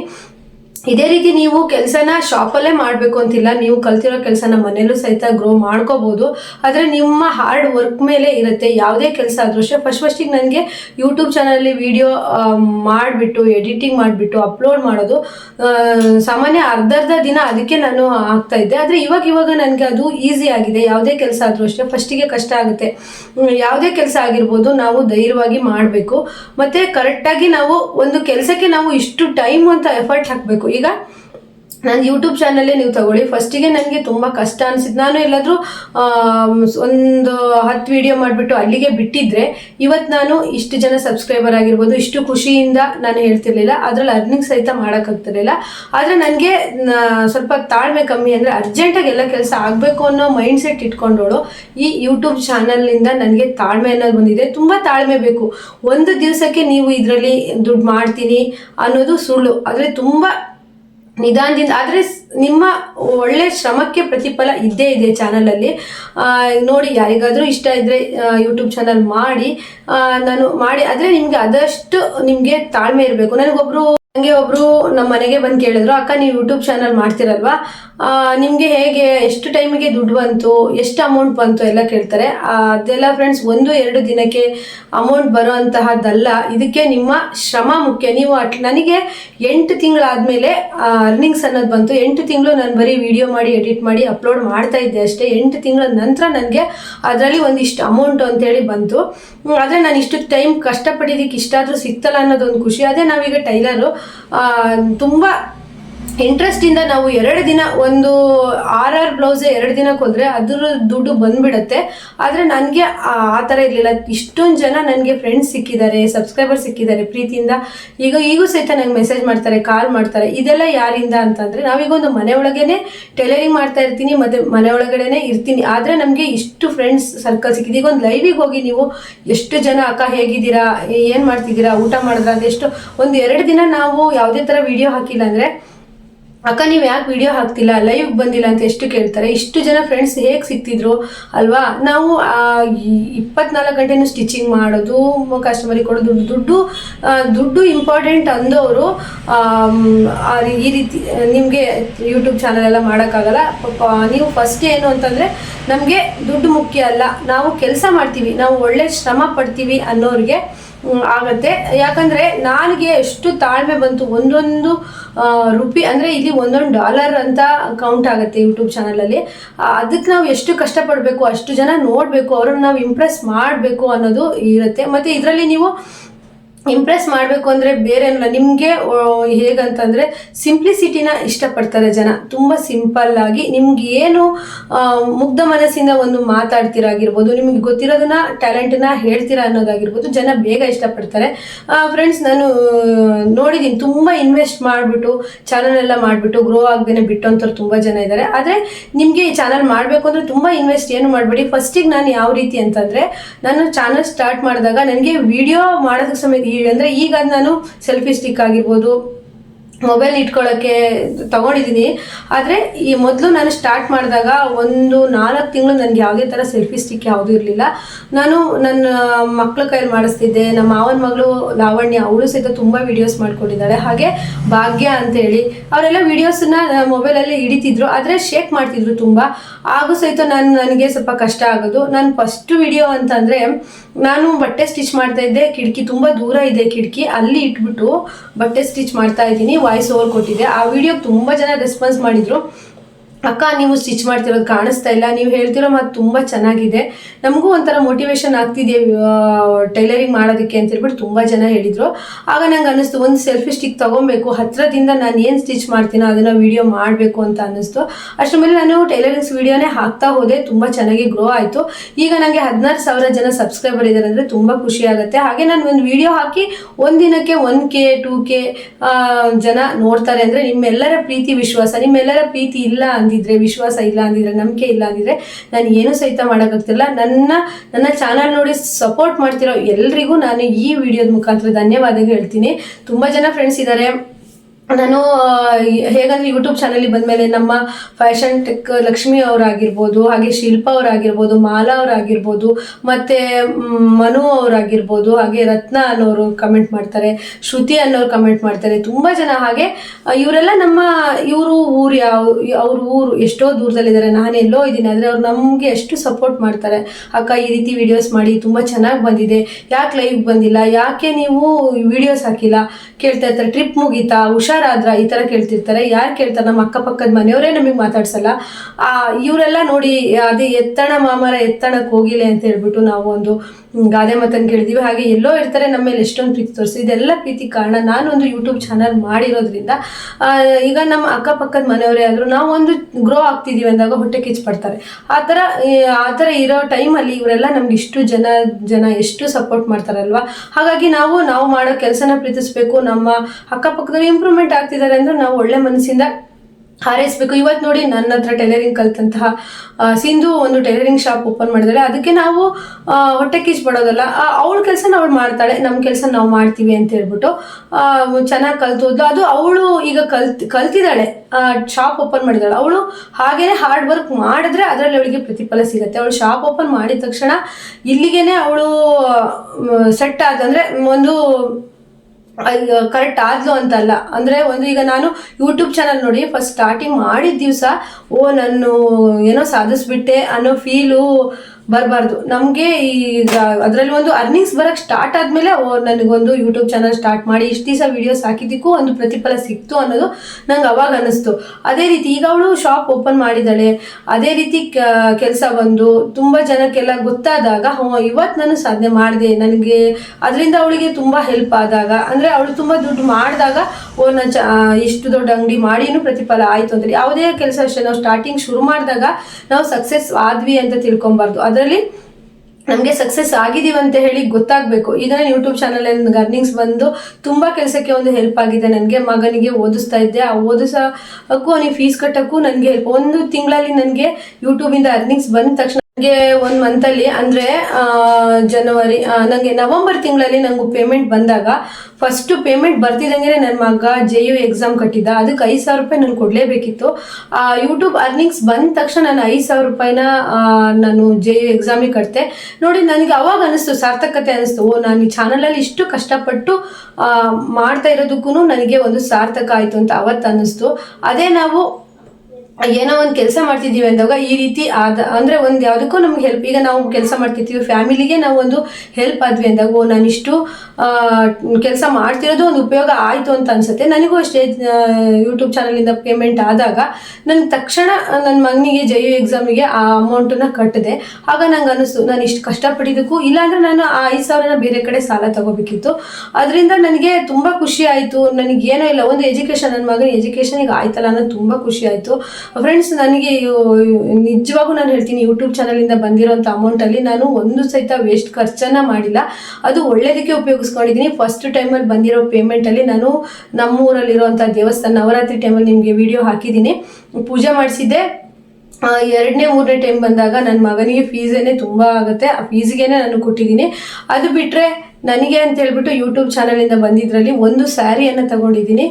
ಇದೇ ರೀತಿ ನೀವು ಕೆಲಸನ ಶಾಪಲ್ಲೇ ಮಾಡಬೇಕು ಅಂತಿಲ್ಲ, ನೀವು ಕಲ್ತಿರೋ ಕೆಲಸನ ಮನೇಲೂ ಸಹಿತ ಗ್ರೋ ಮಾಡ್ಕೋಬಹುದು ಆದರೆ ನಿಮ್ಮ ಹಾರ್ಡ್ ವರ್ಕ್ ಮೇಲೆ ಇರುತ್ತೆ, ಯಾವುದೇ ಕೆಲಸ ಆದ್ರೂ ಅಷ್ಟೇ ಫಸ್ಟ್ ಫಸ್ಟಿಗೆ ನನಗೆ ಯೂಟ್ಯೂಬ್ ಚಾನಲಲ್ಲಿ ವಿಡಿಯೋ ಮಾಡಿಬಿಟ್ಟು ಎಡಿಟಿಂಗ್ ಮಾಡಿಬಿಟ್ಟು ಅಪ್ಲೋಡ್ ಮಾಡೋದು ಸಾಮಾನ್ಯ ಅರ್ಧ ಅರ್ಧ ದಿನ ಅದಕ್ಕೆ ನಾನು ಆಗ್ತಾ ಇದ್ದೆ. ಆದರೆ ಇವಾಗ ಇವಾಗ ನನಗೆ ಅದು ಈಸಿ ಆಗಿದೆ. ಯಾವುದೇ ಕೆಲಸ ಆದರೂ ಅಷ್ಟೇ ಫಸ್ಟಿಗೆ ಕಷ್ಟ ಆಗುತ್ತೆ. ಯಾವುದೇ ಕೆಲಸ ಆಗಿರ್ಬೋದು ನಾವು ಧೈರ್ಯವಾಗಿ ಮಾಡಬೇಕು. ಮತ್ತು ಕರೆಕ್ಟಾಗಿ ನಾವು ಒಂದು ಕೆಲಸಕ್ಕೆ ನಾವು ಇಷ್ಟು ಟೈಮ್ ಅಂತ ಎಫರ್ಟ್ ಹಾಕಬೇಕು. ಈಗ ನಾನು ಯೂಟ್ಯೂಬ್ ಚಾನಲ್ಲೇ ನೀವು ತಗೊಳ್ಳಿ. ಫಸ್ಟಿಗೆ ನನಗೆ ತುಂಬ ಕಷ್ಟ ಅನಿಸಿದ್ದು ನಾನು ಎಲ್ಲಾದರೂ ಒಂದು ಹತ್ತು ವಿಡಿಯೋ ಮಾಡಿಬಿಟ್ಟು ಅಲ್ಲಿಗೆ ಬಿಟ್ಟಿದ್ರೆ ಇವತ್ತು ನಾನು ಇಷ್ಟು ಜನ ಸಬ್ಸ್ಕ್ರೈಬರ್ ಆಗಿರ್ಬೋದು, ಇಷ್ಟು ಖುಷಿಯಿಂದ ನಾನು ಹೇಳ್ತಿರ್ಲಿಲ್ಲ. ಅದರಲ್ಲಿ ಅರ್ನಿಂಗ್ ಸಹಿತ ಮಾಡೋಕ್ಕಾಗ್ತಿರಲಿಲ್ಲ. ಆದರೆ ನನಗೆ ಸ್ವಲ್ಪ ತಾಳ್ಮೆ ಕಮ್ಮಿ ಅಂದರೆ ಅರ್ಜೆಂಟಾಗಿ ಎಲ್ಲ ಕೆಲಸ ಆಗಬೇಕು ಅನ್ನೋ ಮೈಂಡ್ ಸೆಟ್ ಇಟ್ಕೊಂಡೋಳು ಈ ಯೂಟ್ಯೂಬ್ ಚಾನಲ್ನಿಂದ ನನಗೆ ತಾಳ್ಮೆ ಅನ್ನೋದು ಬಂದಿದೆ. ತುಂಬ ತಾಳ್ಮೆ ಬೇಕು. ಒಂದು ದಿವಸಕ್ಕೆ ನೀವು ಇದರಲ್ಲಿ ದುಡ್ಡು ಮಾಡ್ತೀನಿ ಅನ್ನೋದು ಸುಳ್ಳು. ಆದರೆ ತುಂಬ ನಿಧಾನದಿಂದ, ಆದರೆ ನಿಮ್ಮ ಒಳ್ಳೆ ಶ್ರಮಕ್ಕೆ ಪ್ರತಿಫಲ ಇದ್ದೇ ಇದೆ ಚಾನಲಲ್ಲಿ. ನೋಡಿ, ಯಾರಿಗಾದರೂ ಇಷ್ಟ ಇದ್ರೆ ಯೂಟ್ಯೂಬ್ ಚಾನಲ್ ಮಾಡಿ ನಾನು ಮಾಡಿ, ಆದ್ರೆ ನಿಮಗೆ ಆದಷ್ಟು ನಿಮಗೆ ತಾಳ್ಮೆ ಇರಬೇಕು. ನನಗೊಬ್ಬರು ನನಗೆ ಒಬ್ರು ನಮ್ಮ ಮನೆಗೆ ಬಂದು ಕೇಳಿದ್ರು, ಅಕ್ಕ, ನೀವು ಯೂಟ್ಯೂಬ್ ಚಾನಲ್ ಮಾಡ್ತಿರಲ್ವಾ? ನಿಮ್ಗೆ ಹೇಗೆ, ಎಷ್ಟು ಟೈಮಿಗೆ ದುಡ್ಡು ಬಂತು, ಎಷ್ಟು ಅಮೌಂಟ್ ಬಂತು ಎಲ್ಲ ಕೇಳ್ತಾರೆ. ಅದೆಲ್ಲ ಫ್ರೆಂಡ್ಸ್ ಒಂದು, ಎರಡು ದಿನಕ್ಕೆ ಅಮೌಂಟ್ ಬರೋ ಅಂತಹದ್ದಲ್ಲ ಇದಕ್ಕೆ ನಿಮ್ಮ ಶ್ರಮ ಮುಖ್ಯ. ನೀವು ಅಟ್, ನನಗೆ ಎಂಟು ತಿಂಗಳಾದಮೇಲೆ ಅರ್ನಿಂಗ್ಸ್ ಅನ್ನೋದು ಬಂತು. ಎಂಟು ತಿಂಗಳು ನಾನು ಬರೀ ವಿಡಿಯೋ ಮಾಡಿ ಎಡಿಟ್ ಮಾಡಿ ಅಪ್ಲೋಡ್ ಮಾಡ್ತಾ ಇದ್ದೆ ಅಷ್ಟೇ. ಎಂಟು ತಿಂಗಳ ನಂತರ ನನಗೆ ಅದರಲ್ಲಿ ಒಂದಿಷ್ಟು ಅಮೌಂಟ್ ಅಂತೇಳಿ ಬಂತು. ಆದರೆ ನಾನು ಇಷ್ಟು ಟೈಮ್ ಕಷ್ಟಪಟ್ಟಿದ್ದಕ್ಕೆ ಇಷ್ಟಾದರೂ ಸಿಗ್ತಲ್ಲ ಅನ್ನೋದೊಂದು ಖುಷಿ. ಅದೇ ನಾವೀಗ ಟೈಲರು ತುಂಬ ಇಂಟ್ರೆಸ್ಟ್ ಇಂದ ನಾವು ಎರಡು ದಿನ ಒಂದು ಆರ್ ಆರ್ ಬ್ಲೌಸ್ ಎರಡು ದಿನಕ್ಕೆ ಕೊಂದ್ರೆ ಅದ್ರ ದುಡ್ಡು ಬಂದ್ಬಿಡುತ್ತೆ. ಆದ್ರೆ ನನಗೆ ಆ ಥರ ಇರಲಿಲ್ಲ. ಇಷ್ಟೊಂದು ಜನ ನನಗೆ ಫ್ರೆಂಡ್ಸ್ ಸಿಕ್ಕಿದ್ದಾರೆ ಸಬ್ಸ್ಕ್ರೈಬರ್ ಸಿಕ್ಕಿದ್ದಾರೆ ಪ್ರೀತಿಯಿಂದ. ಈಗ ಈಗೂ ಸಹಿತ ನಂಗೆ ಮೆಸೇಜ್ ಮಾಡ್ತಾರೆ ಕಾಲ್ ಮಾಡ್ತಾರೆ. ಇದೆಲ್ಲ ಯಾರಿಂದ ಅಂತಂದ್ರೆ ನಾವೀಗ ಒಂದು ಮನೆ ಒಳಗೇನೆ ಟೈಲರಿಂಗ್ ಮಾಡ್ತಾ ಇರ್ತೀನಿ, ಮತ್ತೆ ಮನೆ ಒಳಗಡೆನೆ ಇರ್ತೀನಿ. ಆದ್ರೆ ನಮಗೆ ಇಷ್ಟು ಫ್ರೆಂಡ್ಸ್ ಸರ್ಕಲ್ ಸಿಕ್ಕಿದೆ. ಈಗ ಒಂದು ಲೈವಿಗೆ ಹೋಗಿ ನೀವು ಎಷ್ಟು ಜನ ಅಕ್ಕ ಹೇಗಿದ್ದೀರಾ, ಏನ್ ಮಾಡ್ತಿದ್ದೀರಾ, ಊಟ ಮಾಡಿದ್ರ, ಅದೆಷ್ಟು? ಒಂದು ಎರಡು ದಿನ ನಾವು ಯಾವುದೇ ತರ ವಿಡಿಯೋ ಹಾಕಿಲ್ಲ ಅಂದ್ರೆ ಅಕ್ಕ, ನೀವು ಯಾಕೆ ವಿಡಿಯೋ ಹಾಕ್ತಿಲ್ಲ? ಲೈವ್ ಬಂದಿಲ್ಲ ಅಂತ ಎಷ್ಟು ಕೇಳ್ತಾರೆ? ಇಷ್ಟು ಜನ ಫ್ರೆಂಡ್ಸ್ ಹೇಗೆ ಸಿಕ್ತಿದ್ರು ಅಲ್ವಾ? ನಾವು ಇಪ್ಪತ್ನಾಲ್ಕು ಗಂಟೆನೂ ಸ್ಟಿಚಿಂಗ್ ಮಾಡೋದು ಕಸ್ಟಮರಿಗೆ ಕೊಡೋದು, ದುಡ್ಡು ದುಡ್ಡು ಇಂಪಾರ್ಟೆಂಟ್ ಅಂದವರು ಈ ರೀತಿ, ನಿಮಗೆ ಯೂಟ್ಯೂಬ್ ಚಾನಲ್ ಎಲ್ಲ ಮಾಡೋಕ್ಕಾಗಲ್ಲ. ನೀವು ಫಸ್ಟ್ ಏನು ಅಂತಂದರೆ ನಮಗೆ ದುಡ್ಡು ಮುಖ್ಯ ಅಲ್ಲ. ನಾವು ಕೆಲಸ ಮಾಡ್ತೀವಿ, ನಾವು ಒಳ್ಳೆ ಶ್ರಮ ಪಡ್ತೀವಿ ಅನ್ನೋರಿಗೆ ಆಗತ್ತೆ. ಯಾಕಂದ್ರೆ ನನಗೆ ಎಷ್ಟು ತಾಳ್ಮೆ ಬಂತು, ಒಂದೊಂದು ರುಪಿ, ಅಂದ್ರೆ ಇಲ್ಲಿ ಒಂದೊಂದು ಡಾಲರ್ ಅಂತ ಕೌಂಟ್ ಆಗುತ್ತೆ ಯೂಟ್ಯೂಬ್ ಚಾನಲಲ್ಲಿ ಅದಕ್ಕೆ ನಾವು ಎಷ್ಟು ಕಷ್ಟಪಡಬೇಕು, ಅಷ್ಟು ಜನ ನೋಡಬೇಕು, ಅವ್ರನ್ನ ನಾವು ಇಂಪ್ರೆಸ್ ಮಾಡಬೇಕು ಅನ್ನೋದು ಇರುತ್ತೆ. ಮತ್ತೆ ಇದರಲ್ಲಿ ನೀವು ಇಂಪ್ರೆಸ್ ಮಾಡಬೇಕು ಅಂದರೆ ಬೇರೆ ನಿಮಗೆ ಹೇಗಂತಂದರೆ ಸಿಂಪ್ಲಿಸಿಟಿನ ಇಷ್ಟಪಡ್ತಾರೆ ಜನ. ತುಂಬ ಸಿಂಪಲ್ಲಾಗಿ ನಿಮ್ಗೆ ಏನು ಮುಗ್ಧ ಮನಸ್ಸಿಂದ ಒಂದು ಮಾತಾಡ್ತೀರಾಗಿರ್ಬೋದು ನಿಮಗೆ ಗೊತ್ತಿರೋದನ್ನ ಟ್ಯಾಲೆಂಟನ್ನ ಹೇಳ್ತೀರಾ ಅನ್ನೋದಾಗಿರ್ಬೋದು, ಜನ ಬೇಗ ಇಷ್ಟಪಡ್ತಾರೆ. ಫ್ರೆಂಡ್ಸ್ ನಾನು ನೋಡಿದ್ದೀನಿ ತುಂಬ ಇನ್ವೆಸ್ಟ್ ಮಾಡಿಬಿಟ್ಟು ಚಾನಲ್ ಎಲ್ಲ ಮಾಡಿಬಿಟ್ಟು ಗ್ರೋ ಆಗದೇನೆ ಬಿಟ್ಟಂಥವ್ರು ತುಂಬ ಜನ ಇದ್ದಾರೆ. ಆದರೆ ನಿಮಗೆ ಈ ಚಾನಲ್ ಮಾಡಬೇಕು ಅಂದರೆ ತುಂಬ ಇನ್ವೆಸ್ಟ್ ಏನು ಮಾಡಬೇಡಿ. ಫಸ್ಟಿಗೆ ನಾನು ಯಾವ ರೀತಿ ಅಂತಂದರೆ, ನಾನು ಚಾನಲ್ ಸ್ಟಾರ್ಟ್ ಮಾಡಿದಾಗ ನನಗೆ ವಿಡಿಯೋ ಮಾಡೋದಕ್ಕೆ ಸಮೇತ ಅಂದ್ರೆ ಈಗ ನಾನು ಸೆಲ್ಫಿ ಸ್ಟಿಕ್ ಆಗಿರ್ಬೋದು ಮೊಬೈಲ್ ಇಟ್ಕೊಳ್ಳೋಕ್ಕೆ ತಗೊಂಡಿದ್ದೀನಿ ಆದರೆ ಈ ಮೊದಲು ನಾನು ಸ್ಟಾರ್ಟ್ ಮಾಡಿದಾಗ ಒಂದು ನಾಲ್ಕು ತಿಂಗಳು ನನಗೆ ಯಾವುದೇ ಥರ ಸೆಲ್ಫಿ ಸ್ಟಿಕ್ ಯಾವುದೂ ಇರಲಿಲ್ಲ. ನಾನು ನನ್ನ ಮಕ್ಕಳ ಕೈಯಲ್ಲಿ ಮಾಡಿಸ್ತಿದ್ದೆ, ನಮ್ಮ ಮಾವನ ಮಗಳು ಲಾವಣ್ಯ ಅವಳು ಸಹಿತ ತುಂಬ ವಿಡಿಯೋಸ್ ಮಾಡ್ಕೊಂಡಿದ್ದಾಳೆ ಹಾಗೆ ಭಾಗ್ಯ ಅಂತೇಳಿ, ಅವರೆಲ್ಲ ವೀಡಿಯೋಸನ್ನ ಮೊಬೈಲಲ್ಲಿ ಹಿಡಿತಿದ್ರು. ಆದರೆ ಶೇಕ್ ಮಾಡ್ತಿದ್ರು ತುಂಬ. ಹಾಗೂ ಸಹಿತ ನಾನು, ನನಗೆ ಸ್ವಲ್ಪ ಕಷ್ಟ ಆಗೋದು. ನಾನು ಫಸ್ಟ್ ವಿಡಿಯೋ ಅಂತಂದರೆ, ನಾನು ಬಟ್ಟೆ ಸ್ಟಿಚ್ ಮಾಡ್ತಾ ಇದ್ದೆ. ಕಿಟಕಿ ತುಂಬ ದೂರ ಇದೆ ಕಿಟಕಿ. ಅಲ್ಲಿ ಇಟ್ಬಿಟ್ಟು ಬಟ್ಟೆ ಸ್ಟಿಚ್ ಮಾಡ್ತಾ ಇದ್ದೀನಿ. ವಾಯ್ಸ್ ಓವರ್ ಕೊಟ್ಟಿದ್ದೆ ಆ ವಿಡಿಯೋಗೆ ತುಂಬ ಜನ ರೆಸ್ಪಾನ್ಸ್ ಮಾಡಿದ್ರು. ಅಕ್ಕ, ನೀವು ಸ್ಟಿಚ್ ಮಾಡ್ತಿರೋದು ಕಾಣಿಸ್ತಾ ಇಲ್ಲ. ನೀವು ಹೇಳ್ತಿರೋ ಮಾತು ತುಂಬ ಚೆನ್ನಾಗಿದೆ. ನಮಗೂ ಒಂಥರ ಮೋಟಿವೇಶನ್ ಆಗ್ತಿದೆ ಟೈಲರಿಂಗ್ ಮಾಡೋದಕ್ಕೆ ಅಂತ ಹೇಳ್ಬಿಟ್ಟು ತುಂಬ ಜನ ಹೇಳಿದರು. ಆಗ ನಂಗೆ ಅನ್ನಿಸ್ತು, ಒಂದು ಸೆಲ್ಫಿ ಸ್ಟಿಕ್ ತೊಗೊಬೇಕು. ಹತ್ರದಿಂದ ನಾನು ಏನು ಸ್ಟಿಚ್ ಮಾಡ್ತೀನೋ ಅದನ್ನು ವೀಡಿಯೋ ಮಾಡಬೇಕು ಅಂತ ಅನ್ನಿಸ್ತು. ಅಷ್ಟರ ಮೇಲೆ ನಾನು ಟೈಲರಿಂಗ್ಸ್ ವಿಡಿಯೋನೇ ಹಾಕ್ತಾ ಹೋದೆ. ತುಂಬ ಚೆನ್ನಾಗಿ ಗ್ರೋ ಆಯಿತು. ಈಗ ನನಗೆ ಹದಿನಾರು ಸಾವಿರ ಜನ ಸಬ್ಸ್ಕ್ರೈಬರ್ ಇದ್ದಾರೆ ಅಂದರೆ ತುಂಬ ಖುಷಿ ಆಗುತ್ತೆ. ಹಾಗೆ ನಾನು ಒಂದು ವಿಡಿಯೋ ಹಾಕಿ ಒಂದಿನಕ್ಕೆ ಒನ್ ಕೆ ಟೂ ಕೆ ಜನ ನೋಡ್ತಾರೆ ಅಂದರೆ ನಿಮ್ಮೆಲ್ಲರ ಪ್ರೀತಿ ವಿಶ್ವಾಸ, ನಿಮ್ಮೆಲ್ಲರ ಪ್ರೀತಿ ಇಲ್ಲ ಅಂದಿದ್ರೆ ವಿಶ್ವಾಸ ಇಲ್ಲ ಅಂದಿದ್ರೆ ನಂಬಿಕೆ ಇಲ್ಲ ಅಂದಿದ್ರೆ ನಾನು ಏನೂ ಸಹಿತ ಮಾಡೋಕ್ಕಾಗ್ತಿಲ್ಲ. ನನ್ನ ನನ್ನ ಚಾನಲ್ ನೋಡಿ ಸಪೋರ್ಟ್ ಮಾಡ್ತಿರೋ ಎಲ್ರಿಗೂ ನಾನು ಈ ವಿಡಿಯೋದ ಮುಖಾಂತರ ಧನ್ಯವಾದಗಳು ಹೇಳ್ತೀನಿ. ತುಂಬ ಜನ ಫ್ರೆಂಡ್ಸ್ ಇದ್ದಾರೆ ನಾನು ಹೇಗಂದ್ರೆ ಯೂಟ್ಯೂಬ್ ಚಾನಲ್ ಬಂದಮೇಲೆ ನಮ್ಮ ಫ್ಯಾಷನ್ ಟೆಕ್ ಲಕ್ಷ್ಮಿ ಅವರಾಗಿರ್ಬೋದು, ಹಾಗೆ ಶಿಲ್ಪ ಅವರಾಗಿರ್ಬೋದು, ಮಾಲಾ ಅವರಾಗಿರ್ಬೋದು, ಮತ್ತೆ ಮನು ಅವರಾಗಿರ್ಬೋದು, ಹಾಗೆ ರತ್ನ ಅನ್ನೋರು ಕಮೆಂಟ್ ಮಾಡ್ತಾರೆ, ಶ್ರುತಿ ಅನ್ನೋರು ಕಮೆಂಟ್ ಮಾಡ್ತಾರೆ, ತುಂಬ ಜನ ಹಾಗೆ ಇವರೆಲ್ಲ ನಮ್ಮ, ಇವರು ಊರು ಯಾವ, ಅವ್ರ ಊರು ಎಷ್ಟೋ ದೂರದಲ್ಲಿದ್ದಾರೆ, ನಾನು ಎಲ್ಲೋ ಇದ್ದೀನಿ, ಆದರೆ ಅವ್ರು ನಮಗೆ ಎಷ್ಟು ಸಪೋರ್ಟ್ ಮಾಡ್ತಾರೆ, ಅಕ್ಕ, ಈ ರೀತಿ ವಿಡಿಯೋಸ್ ಮಾಡಿ, ತುಂಬ ಚೆನ್ನಾಗಿ ಬಂದಿದೆ, ಯಾಕೆ ಲೈವ್ ಬಂದಿಲ್ಲ, ಯಾಕೆ ನೀವು ವಿಡಿಯೋಸ್ ಹಾಕಿಲ್ಲ? ಕೇಳ್ತಾ ಇರ್ತಾರೆ ಟ್ರಿಪ್ ಮುಗೀತಾ ಹುಷಾರಾದ್ರ ಈ ತರ ಕೇಳ್ತಿರ್ತಾರೆ. ಯಾರು ಕೇಳ್ತಾರೆ? ನಮ್ಮ ಅಕ್ಕಪಕ್ಕದ ಮನೆಯವರೇ ನಮಗೆ ಮಾತಾಡ್ಸಲ್ಲ. ಆ, ಇವರೆಲ್ಲ ನೋಡಿ ಅದೇ ಎತ್ತಣ ಮಾಮರ ಎತ್ತಣಕ್ಕೆ ಹೋಗಿಲ್ಲ ಅಂತ ಹೇಳ್ಬಿಟ್ಟು ನಾವು ಒಂದು ಗಾದೆ ಮಾತನ್ನು ಕೇಳಿದೀವಿ. ಹಾಗೆ ಎಲ್ಲೋ ಇರ್ತಾರೆ ನಮ್ಮ ಮೇಲೆ ಎಷ್ಟೊಂದು ಪ್ರೀತಿ ತೋರಿಸಿ. ಇದೆಲ್ಲ ಪ್ರೀತಿ ಕಾರಣ ನಾನೊಂದು ಯೂಟ್ಯೂಬ್ ಚಾನಲ್ ಮಾಡಿರೋದ್ರಿಂದ ಈಗ ನಮ್ಮ ಅಕ್ಕಪಕ್ಕದ ಮನೆಯವರೇ ಆದರೂ ನಾವು ಒಂದು ಗ್ರೋ ಆಗ್ತಿದೀವಿ ಅಂದಾಗ ಹೊಟ್ಟೆ ಕಿಚ್ಚು ಪಡ್ತಾರೆ. ಆ ಥರ ಆ ಥರ ಇರೋ ಟೈಮಲ್ಲಿ ಇವರೆಲ್ಲ ನಮ್ಗೆ ಇಷ್ಟು ಜನ ಜನ ಎಷ್ಟು ಸಪೋರ್ಟ್ ಮಾಡ್ತಾರಲ್ವಾ? ಹಾಗಾಗಿ ನಾವು ನಾವು ಮಾಡೋ ಕೆಲಸನ ಪ್ರೀತಿಸ್ಬೇಕು. ನಮ್ಮ ಅಕ್ಕಪಕ್ಕದ ಇಂಪ್ರೂವ್ಮೆಂಟ್ ಆಗ್ತಿದ್ದಾರೆ ಅಂದ್ರೆ ನಾವು ಒಳ್ಳೆ ಮನಸ್ಸಿಂದ ಹಾರೈಸ್ಬೇಕು. ಇವತ್ತು ನೋಡಿ ನನ್ನ ಹತ್ರ ಟೈಲರಿಂಗ್ ಕಲ್ತಂತಹ ಸಿಂಧು ಒಂದು ಟೈಲರಿಂಗ್ ಶಾಪ್ ಓಪನ್ ಮಾಡಿದಾಳೆ. ಅದಕ್ಕೆ ನಾವು ಹೊಟ್ಟೆ ಕೀಚ್ ಬಿಡೋದಲ್ಲ. ಅವಳ ಕೆಲಸ ಅವಳು ಮಾಡ್ತಾಳೆ. ನಮ್ಮ ಕೆಲಸ ನಾವು ಮಾಡ್ತೀವಿ ಅಂತ ಹೇಳ್ಬಿಟ್ಟು ಚೆನ್ನಾಗಿ ಕಲ್ತೋದ್ಲು ಅದು ಅವಳು ಈಗ ಕಲ್ತ್, ಕಲ್ತಿದ್ದಾಳೆ. Shop open ಮಾಡಿದಾಳೆ. ಅವಳು ಹಾಗೇನೆ ಹಾರ್ಡ್ ವರ್ಕ್ ಮಾಡಿದ್ರೆ ಅದರಲ್ಲಿ ಅವಳಿಗೆ ಪ್ರತಿಫಲ ಸಿಗುತ್ತೆ. ಅವಳು ಶಾಪ್ ಓಪನ್ ಮಾಡಿದ ತಕ್ಷಣ ಇಲ್ಲಿಗೇನೆ ಅವಳು ಸೆಟ್ ಆದಂದ್ರೆ ಒಂದು ಕರೆಕ್ಟ್ ಆದ್ಲು ಅಂತಲ್ಲ. ಅಂದ್ರೆ ಒಂದು ಈಗ ನಾನು ಯೂಟ್ಯೂಬ್ ಚಾನಲ್ ನೋಡಿ ಫಸ್ಟ್ ಸ್ಟಾರ್ಟಿಂಗ್ ಮಾಡಿದ ದಿವಸ, ಓ, ನಾನು ಏನೋ ಸಾಧಿಸ್ಬಿಟ್ಟೆ ಅನ್ನೋ ಫೀಲು ಬರಬಾರ್ದು. ನಮಗೆ ಈ ಅದರಲ್ಲಿ ಒಂದು ಅರ್ನಿಂಗ್ಸ್ ಬರಕ್ಕೆ ಸ್ಟಾರ್ಟ್ ಆದಮೇಲೆ, ಓ, ನನಗೊಂದು ಯೂಟ್ಯೂಬ್ ಚಾನಲ್ ಸ್ಟಾರ್ಟ್ ಮಾಡಿ ಇಷ್ಟು ದಿವಸ ವೀಡಿಯೋಸ್ ಹಾಕಿದ್ದಕ್ಕೂ ಒಂದು ಪ್ರತಿಫಲ ಸಿಕ್ತು ಅನ್ನೋದು ನಂಗೆ ಅವಾಗ ಅನ್ನಿಸ್ತು. ಅದೇ ರೀತಿ ಈಗ ಅವಳು ಶಾಪ್ ಓಪನ್ ಮಾಡಿದ್ದಾಳೆ. ಅದೇ ರೀತಿ ಕೆಲಸ ಬಂದು, ತುಂಬ ಜನಕ್ಕೆಲ್ಲ ಗೊತ್ತಾದಾಗ ಇವತ್ತು ನಾನು ಸಾಧನೆ ಮಾಡಿದೆ. ನನಗೆ, ಅದರಿಂದ ಅವಳಿಗೆ ತುಂಬ ಹೆಲ್ಪ್ ಆದಾಗ, ಅಂದರೆ ಅವಳು ತುಂಬ ದುಡ್ಡು ಮಾಡಿದಾಗ ಓ, ನಾನು ಚ ಇಷ್ಟು ದೊಡ್ಡ ಅಂಗಡಿ ಮಾಡಿನೂ ಪ್ರತಿಫಲ ಆಯಿತು ಅಂದರೆ ಯಾವುದೇ ಕೆಲಸ ಅಷ್ಟೇ, ನಾವು ಸ್ಟಾರ್ಟಿಂಗ್ ಶುರು ಮಾಡಿದಾಗ ನಾವು ಸಕ್ಸಸ್ ಆದ್ವಿ ಅಂತ ತಿಳ್ಕೊಬಾರ್ದು. ಅದರಲ್ಲಿ ನಮಗೆ ಸಕ್ಸಸ್ ಆಗಿದೀವಿ ಅಂತ ಹೇಳಿ ಗೊತ್ತಾಗಬೇಕು. ಈಗ ನಾನು ಯೂಟ್ಯೂಬ್ ಚಾನಲಲ್ಲಿ ಅರ್ನಿಂಗ್ಸ್ ಬಂದು ತುಂಬ ಕೆಲಸಕ್ಕೆ ಒಂದು ಹೆಲ್ಪ್ ಆಗಿದೆ. ನನಗೆ ಮಗನಿಗೆ ಓದಿಸ್ತಾ ಇದ್ದೆ. ಆ ಓದಿಸೋಕ್ಕೂ, ಅವನಿಗೆ ಫೀಸ್ ಕಟ್ಟೋಕ್ಕೂ ನನಗೆ ಹೆಲ್ಪ್ ಒಂದು ತಿಂಗಳಲ್ಲಿ ನನಗೆ ಯೂಟ್ಯೂಬಿಂದ ಅರ್ನಿಂಗ್ಸ್ ಬಂದ ತಕ್ಷಣ ನನಗೆ ಒಂದು ಮಂತಲ್ಲಿ ಅಂದರೆ ಜನವರಿ ನನಗೆ ನವೆಂಬರ್ ತಿಂಗಳಲ್ಲಿ ನಂಗೆ ಪೇಮೆಂಟ್ ಬಂದಾಗ ಫಸ್ಟು ಪೇಮೆಂಟ್ ಬರ್ತಿದ್ದಂಗೆ ನನ್ನ ಮಗ ಜೆ ಯು ಎಕ್ಸಾಮ್ ಕಟ್ಟಿದ್ದ ಅದಕ್ಕೆ ಐದು ಸಾವಿರ ರೂಪಾಯಿ ನಾನು ಕೊಡಲೇಬೇಕಿತ್ತು. ಯೂಟ್ಯೂಬ್ ಅರ್ನಿಂಗ್ಸ್ ಬಂದ ತಕ್ಷಣ ನಾನು ಐದು ಸಾವಿರ ರೂಪಾಯಿನ ನಾನು ಜೆ ಯು ಎಕ್ಸಾಮಿಗೆ ಕಟ್ಟಿದೆ ನೋಡಿ, ನನಗೆ ಅವಾಗ ಅನಿಸ್ತು, ಸಾರ್ಥಕತೆ ಅನಿಸ್ತು. ಓ, ನಾನು ಈ ಚಾನಲಲ್ಲಿ ಇಷ್ಟು ಕಷ್ಟಪಟ್ಟು ಮಾಡ್ತಾ ಇರೋದಕ್ಕೂ ನನಗೆ ಒಂದು ಸಾರ್ಥಕ ಆಯಿತು ಅಂತ ಅವತ್ತು ಅನ್ನಿಸ್ತು ಅದೇ ನಾವು ಏನೋ ಒಂದು ಕೆಲಸ ಮಾಡ್ತಿದ್ದೀವಿ ಅಂದಾಗ ಈ ರೀತಿ ಆದ, ಅಂದರೆ ಒಂದು ಯಾವುದಕ್ಕೂ ನಮ್ಗೆ ಹೆಲ್ಪ್ ಈಗ ನಾವು ಕೆಲಸ ಮಾಡ್ತಿರ್ತೀವಿ, ಫ್ಯಾಮಿಲಿಗೆ ನಾವು ಒಂದು ಹೆಲ್ಪ್ ಆದ್ವಿ ಅಂದಾಗ, ಓ, ನಾನಿಷ್ಟು ಕೆಲಸ ಮಾಡ್ತಿರೋದು ಒಂದು ಉಪಯೋಗ ಆಯಿತು ಅಂತ ಅನ್ಸುತ್ತೆ. ನನಗೂ ಅಷ್ಟೇ ಯೂಟ್ಯೂಬ್ ಚಾನಲಿಂದ ಪೇಮೆಂಟ್ ಆದಾಗ ನನಗೆ ತಕ್ಷಣ ನನ್ನ ಮಗನಿಗೆ ಜೆ ಯು ಎಕ್ಸಾಮಿಗೆ ಆ ಅಮೌಂಟನ್ನು ಕಟ್ಟಿದೆ ಆಗ ನಂಗೆ ಅನಿಸ್ತು ನಾನು ಇಷ್ಟು ಕಷ್ಟಪಟ್ಟಿದ್ದಕ್ಕೂ, ಇಲ್ಲಾಂದರೆ ನಾನು ಆ ಐದು ಸಾವಿರನ ಬೇರೆ ಕಡೆ ಸಾಲ ತಗೋಬೇಕಿತ್ತು. ಅದರಿಂದ ನನಗೆ ತುಂಬ ಖುಷಿ ಆಯಿತು. ನನಗೆ ಏನೋ ಇಲ್ಲ, ಒಂದು ಎಜುಕೇಷನ್ ನನ್ನ ಮಗನ ಎಜುಕೇಷನಿಗೆ ಆಯ್ತಲ್ಲ ಅನ್ನೋದು ತುಂಬ ಖುಷಿ ಆಯಿತು. ಫ್ರೆಂಡ್ಸ್ ನನಗೆ ನಿಜವಾಗೂ ನಾನು ಹೇಳ್ತೀನಿ ಯೂಟ್ಯೂಬ್ ಚಾನಲಿಂದ ಬಂದಿರೋಂಥ ಅಮೌಂಟಲ್ಲಿ ನಾನು ಒಂದು ಸಹಿತ ವೇಸ್ಟ್ ಖರ್ಚನ್ನ ಮಾಡಿಲ್ಲ. ಅದು ಒಳ್ಳೇದಕ್ಕೆ ಉಪಯೋಗಿಸ್ಕೊಂಡಿದ್ದೀನಿ. ಫಸ್ಟ್ ಟೈಮಲ್ಲಿ ಬಂದಿರೋ ಪೇಮೆಂಟಲ್ಲಿ ನಾನು ನಮ್ಮೂರಲ್ಲಿರುವಂಥ ದೇವಸ್ಥಾನ, ನವರಾತ್ರಿ ಟೈಮಲ್ಲಿ ನಿಮಗೆ ವಿಡಿಯೋ ಹಾಕಿದ್ದೀನಿ. ಪೂಜೆ ಮಾಡಿಸಿದ್ದೆ. ಎರಡನೇ, ಮೂರನೇ ಟೈಮ್ ಬಂದಾಗ ನನ್ನ ಮಗನಿಗೆ ಫೀಸೇನೆ ತುಂಬ ಆಗುತ್ತೆ. ಆ ಫೀಸ್ಗೇನೆ ನಾನು ಕೊಟ್ಟಿದ್ದೀನಿ. ಅದು ಬಿಟ್ಟರೆ ನನಗೆ ಅಂತ ಹೇಳ್ಬಿಟ್ಟು ಯೂಟ್ಯೂಬ್ ಚಾನಲಿಂದ ಬಂದಿದ್ರಲ್ಲಿ ಒಂದು ಸ್ಯಾರಿಯನ್ನು ತಗೊಂಡಿದ್ದೀನಿ.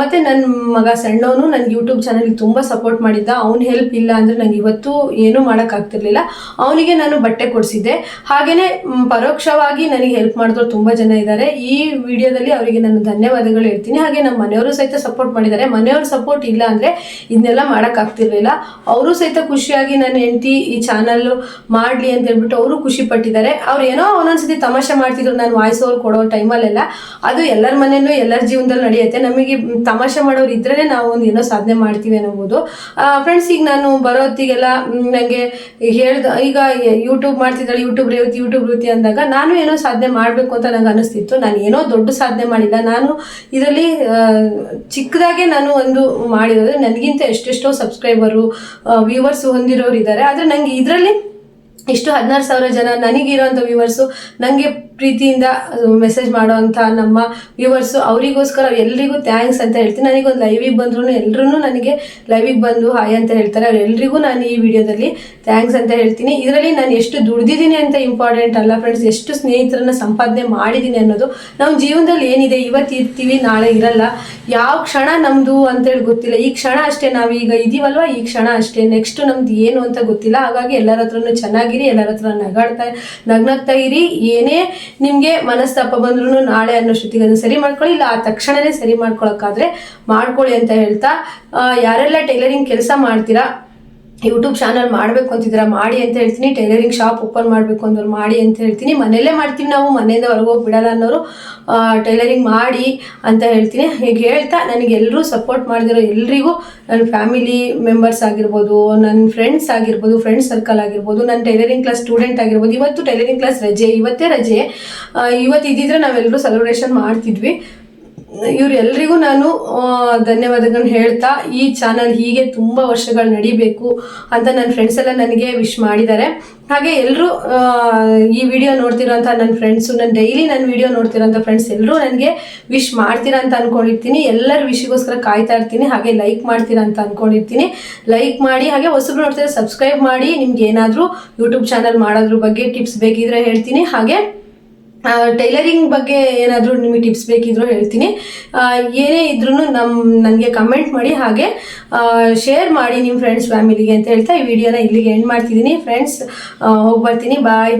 ಮತ್ತು ನನ್ನ ಮಗ ಸಣ್ಣವನು ನನಗೆ ಯೂಟ್ಯೂಬ್ ಚಾನಲ್ಗೆ ತುಂಬ ಸಪೋರ್ಟ್ ಮಾಡಿದ್ದ. ಅವ್ನ ಹೆಲ್ಪ್ ಇಲ್ಲ ಅಂದರೆ ನನಗೆ ಇವತ್ತು ಏನೂ ಮಾಡೋಕ್ಕಾಗ್ತಿರ್ಲಿಲ್ಲ ಅವನಿಗೆ ನಾನು ಬಟ್ಟೆ ಕೊಡಿಸಿದ್ದೆ. ಹಾಗೆಯೇ ಪರೋಕ್ಷವಾಗಿ ನನಗೆ ಹೆಲ್ಪ್ ಮಾಡಿದ್ರು ತುಂಬ ಜನ ಇದ್ದಾರೆ ಈ ವಿಡಿಯೋದಲ್ಲಿ ಅವರಿಗೆ ನಾನು ಧನ್ಯವಾದಗಳು ಹೇಳ್ತೀನಿ. ಹಾಗೆ ನಮ್ಮ ಮನೆಯವರು ಸಹಿತ ಸಪೋರ್ಟ್ ಮಾಡಿದ್ದಾರೆ. ಮನೆಯವ್ರ ಸಪೋರ್ಟ್ ಇಲ್ಲ ಅಂದರೆ ಇದನ್ನೆಲ್ಲ ಮಾಡೋಕ್ಕಾಗ್ತಿರ್ಲಿಲ್ಲ ಅವರು ಸಹಿತ ಖುಷಿಯಾಗಿ ನನ್ನ ಹೆಂಡತಿ ಈ ಚಾನಲ್ ಮಾಡಲಿ ಅಂತ ಹೇಳ್ಬಿಟ್ಟು ಅವರು ಖುಷಿ ಪಟ್ಟಿದ್ದಾರೆ. ಅವ್ರು ಏನೋ ಒಂದೊಂದ್ಸತಿ ತಮಾಷೆ ಮಾಡ್ತಿದ್ರು. ನಾನು ವಾಯ್ಸ್ ಓವರ್ ಕೊಡೋ ಟೈಮಲ್ಲೆಲ್ಲ, ಅದು ಎಲ್ಲರ ಮನೆಯಲ್ಲೂ ಎಲ್ಲರ ಜೀವನದಲ್ಲಿ ನಡೆಯುತ್ತೆ. ನಮಗೆ ತಮಾಷೆ ಮಾಡೋರು ಇದ್ರೇ ನಾವು ಒಂದು ಏನೋ ಸಾಧನೆ ಮಾಡ್ತೀವಿ ಅನ್ನಬಹುದು ಫ್ರೆಂಡ್ಸ್ ಈಗ ನಾನು ಬರೋತ್ತಿಗೆಲ್ಲ ನನಗೆ ಹೇಳ್ದ, ಈಗ ಯೂಟ್ಯೂಬ್ ಮಾಡ್ತಿದ್ದಾಳೆ ಯೂಟ್ಯೂಬ್ ರೇವತಿ ಯೂಟ್ಯೂಬ್ ರೇವತಿ ಅಂದಾಗ ನಾನು ಏನೋ ಸಾಧನೆ ಮಾಡಬೇಕು ಅಂತ ನನಗೆ ಅನಿಸ್ತಿತ್ತು. ನಾನು ಏನೋ ದೊಡ್ಡ ಸಾಧನೆ ಮಾಡಿಲ್ಲ. ನಾನು ಇದರಲ್ಲಿ ಚಿಕ್ಕದಾಗೆ ನಾನು ಒಂದು ಮಾಡಿರೋದು, ನನಗಿಂತ ಎಷ್ಟೆಷ್ಟೋ ಸಬ್ಸ್ಕ್ರೈಬರು ವ್ಯೂವರ್ಸ್ ಹೊಂದಿರೋರು ಇದ್ದಾರೆ. ಆದರೆ ನನಗೆ ಇದರಲ್ಲಿ ಇಷ್ಟು ಹದಿನಾರು ಸಾವಿರ ಜನ ನನಗಿರೋಂಥ ವ್ಯೂವರ್ಸು ನನಗೆ ಪ್ರೀತಿಯಿಂದ ಮೆಸೇಜ್ ಮಾಡೋವಂಥ ನಮ್ಮ ವ್ಯೂವರ್ಸು ಅವರಿಗೋಸ್ಕರ ಎಲ್ರಿಗೂ ಥ್ಯಾಂಕ್ಸ್ ಅಂತ ಹೇಳ್ತೀನಿ. ನನಗೊಂದು ಲೈವಿಗೆ ಬಂದ್ರೂ ಎಲ್ಲರೂ ನನಗೆ ಲೈವಿಗೆ ಬಂದು ಹಾಯ್ ಅಂತ ಹೇಳ್ತಾರೆ. ಅವರೆಲ್ಲರಿಗೂ ನಾನು ಈ ವಿಡಿಯೋದಲ್ಲಿ ಥ್ಯಾಂಕ್ಸ್ ಅಂತ ಹೇಳ್ತೀನಿ. ಇದರಲ್ಲಿ ನಾನು ಎಷ್ಟು ದುಡ್ದಿದ್ದೀನಿ ಅಂತ ಇಂಪಾರ್ಟೆಂಟ್ ಅಲ್ಲ ಫ್ರೆಂಡ್ಸ್ ಎಷ್ಟು ಸ್ನೇಹಿತರನ್ನ ಸಂಪಾದನೆ ಮಾಡಿದ್ದೀನಿ ಅನ್ನೋದು ನಮ್ಮ ಜೀವನದಲ್ಲಿ ಏನಿದೆ, ಇವತ್ತು ಇರ್ತೀವಿ, ನಾಳೆ ಇರಲ್ಲ. ಯಾವ ಕ್ಷಣ ನಮ್ಮದು ಅಂತೇಳಿ ಗೊತ್ತಿಲ್ಲ. ಈ ಕ್ಷಣ ಅಷ್ಟೇ ನಾವೀಗ ಇದೀವಲ್ವ? ಈ ಕ್ಷಣ ಅಷ್ಟೇ. ನೆಕ್ಸ್ಟ್ ನಮ್ದು ಏನು ಅಂತ ಗೊತ್ತಿಲ್ಲ. ಹಾಗಾಗಿ ಎಲ್ಲರ ಹತ್ರನೂ ಚೆನ್ನಾಗಿರಿ, ಎಲ್ಲರ ಹತ್ರ ನಗಾಡ್ತಾ, ನಗ್ನಗ್ತಾ ಇರಿ. ಏನೇ ನಿಮಗೆ ಮನಸ್ತಾಪ ಬಂದ್ರೂ ನಾಳೆ ಅನ್ನೋಷ್ಟೊತ್ತಿಗೆ ಅದನ್ನು ಸರಿ ಮಾಡ್ಕೊಳ್ಳಿ, ಇಲ್ಲ ಆ ತಕ್ಷಣನೇ ಸರಿ ಮಾಡ್ಕೊಳಕ್ಕಾದ್ರೆ ಮಾಡ್ಕೊಳ್ಳಿ ಅಂತ ಹೇಳ್ತಾ ಯಾರೆಲ್ಲ ಟೈಲರಿಂಗ್ ಕೆಲಸ ಮಾಡ್ತೀರಾ ಯೂಟ್ಯೂಬ್ ಚಾನಲ್ ಮಾಡಬೇಕು ಅಂತಿದ್ದೀರಾ ಮಾಡಿ ಅಂತ ಹೇಳ್ತೀನಿ. ಟೈಲರಿಂಗ್ ಶಾಪ್ ಓಪನ್ ಮಾಡಬೇಕು ಅಂದ್ರೆ ಮಾಡಿ ಅಂತ ಹೇಳ್ತೀನಿ. ಮನೆಯಲ್ಲೇ ಮಾಡ್ತೀವಿ ನಾವು. ಮನೆಯಿಂದ ಹೊರಗೆ ಬಿಡಲ್ಲ ಅನ್ನೋರು ಟೈಲರಿಂಗ್ ಮಾಡಿ ಅಂತ ಹೇಳ್ತೀನಿ. ಹೀಗೆ ಹೇಳ್ತಾ ನನಗೆ ಎಲ್ಲರೂ ಸಪೋರ್ಟ್ ಮಾಡಿದಿರೋ ಎಲ್ರಿಗೂ ನನ್ನ ಫ್ಯಾಮಿಲಿ ಮೆಂಬರ್ಸ್ ಆಗಿರ್ಬೋದು ನನ್ನ ಫ್ರೆಂಡ್ಸ್ ಆಗಿರ್ಬೋದು ಫ್ರೆಂಡ್ಸ್ ಸರ್ಕಲ್ ಆಗಿರ್ಬೋದು ನನ್ನ ಟೈಲರಿಂಗ್ ಕ್ಲಾಸ್ ಸ್ಟೂಡೆಂಟ್ ಆಗಿರ್ಬೋದು, ಇವತ್ತು ಟೈಲರಿಂಗ್ ಕ್ಲಾಸ್ ರಜೆ. ಇವತ್ತೇ ರಜೆ. ಇವತ್ತು ಇದ್ದಿದ್ರೆ ನಾವೆಲ್ಲರೂ ಸೆಲೆಬ್ರೇಷನ್ ಮಾಡ್ತಿದ್ವಿ. ಇವರೆಲ್ಲರಿಗೂ ನಾನು ಧನ್ಯವಾದಗಳನ್ನ ಹೇಳ್ತಾ ಈ ಚಾನಲ್ ಹೀಗೆ ತುಂಬ ವರ್ಷಗಳು ನಡಿಬೇಕು ಅಂತ ನನ್ನ ಫ್ರೆಂಡ್ಸ್ ಎಲ್ಲ ನನಗೆ ವಿಶ್ ಮಾಡಿದ್ದಾರೆ. ಹಾಗೆ ಎಲ್ಲರೂ ಈ ವಿಡಿಯೋ ನೋಡ್ತಿರೋಂಥ ನನ್ನ ಫ್ರೆಂಡ್ಸು ನನ್ನ ಡೈಲಿ ನನ್ನ ವಿಡಿಯೋ ನೋಡ್ತಿರೋಂಥ ಫ್ರೆಂಡ್ಸ್ ಎಲ್ಲರೂ ನನಗೆ ವಿಶ್ ಮಾಡ್ತೀರಾ ಅಂತ ಅನ್ಕೊಂಡಿರ್ತೀನಿ. ಎಲ್ಲರ ವಿಶ್ಗೋಸ್ಕರ ಕಾಯ್ತಾ ಇರ್ತೀನಿ. ಹಾಗೆ ಲೈಕ್ ಮಾಡ್ತೀರಾ ಅಂತ ಅನ್ಕೊಂಡಿರ್ತೀನಿ. ಲೈಕ್ ಮಾಡಿ, ಹಾಗೆ ಹೊಸಬ್ರು ನೋಡ್ತಿರೋ ಸಬ್ಸ್ಕ್ರೈಬ್ ಮಾಡಿ. ನಿಮ್ಗೆ ಏನಾದರೂ ಯೂಟ್ಯೂಬ್ ಚಾನಲ್ ಮಾಡೋದ್ರ ಬಗ್ಗೆ ಟಿಪ್ಸ್ ಬೇಕಿದ್ರೆ ಹೇಳ್ತೀನಿ. ಹಾಗೆ ಟೈಲರಿಂಗ್ ಬಗ್ಗೆ ಏನಾದರೂ ನಿಮಗೆ ಟಿಪ್ಸ್ ಬೇಕಿದ್ರು ಹೇಳ್ತೀನಿ. ಏನೇ ಇದ್ರೂ ನಮ್ಮ ನನಗೆ ಕಮೆಂಟ್ ಮಾಡಿ, ಹಾಗೆ ಶೇರ್ ಮಾಡಿ ನಿಮ್ಮ ಫ್ರೆಂಡ್ಸ್ ಫ್ಯಾಮಿಲಿಗೆ ಅಂತ ಹೇಳ್ತಾ ಈ ವಿಡಿಯೋನ ಇಲ್ಲಿಗೆ ಎಂಡ್ ಮಾಡ್ತಿದ್ದೀನಿ. ಫ್ರೆಂಡ್ಸ್ ಹೋಗಿ ಬರ್ತೀನಿ. ಬಾಯ್